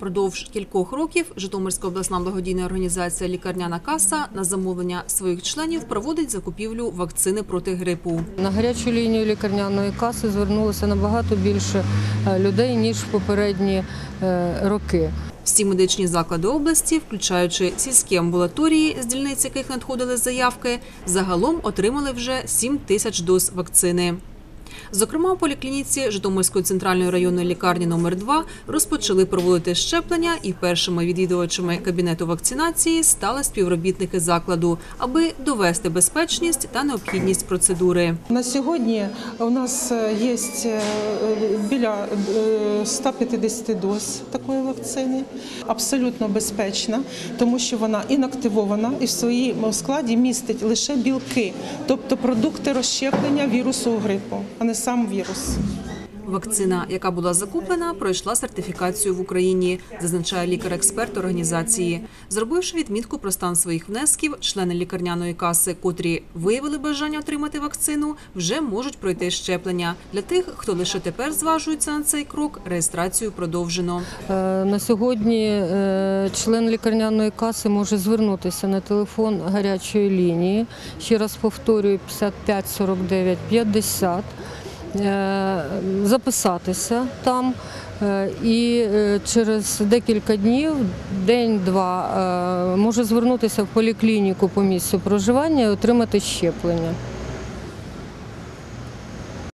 Продовж кількох років Житомирська обласна благодійна організація Лікарняна каса на замовлення своїх членів проводить закупівлю вакцини проти грипу. На гарячу лінію лікарняної каси звернулося набагато більше е, людей ніж в попередні е, роки. Всі медичні заклади області, включаючи сільські амбулаторії, з дільниць яких надходили заявки, загалом отримали вже 7 тисяч доз вакцини. Зокрема, у поліклініці Житомирської центральної районної лікарні номер 2 розпочали проводити щеплення, і першими відвідувачами кабінету вакцинації стали співробітники закладу, аби довести безпечність та необхідність процедури. На сьогодні у нас е, є е, біля е, 150 доз такої вакцини, абсолютно безпечна, тому що вона інактивована і в своєму складі містить лише білки, тобто продукти розщеплення вірусу грипу, а не сам вірус. Вакцина, яка була закуплена, пройшла сертифікацію в Україні, зазначає лікар-експерт організації. Зробивши відмітку про стан своїх внесків, члени лікарняної каси, котрі виявили бажання отримати вакцину, вже можуть пройти щеплення. Для тих, хто лише тепер зважується на цей крок, реєстрацію продовжено. Е, На сьогодні е, член лікарняної каси може звернутися на телефон гарячої лінії. Ще раз повторюю 55 49 50, е, записатися там. е, І е, через декілька днів, день-два, е, може звернутися в поліклініку по місцю проживання і отримати щеплення.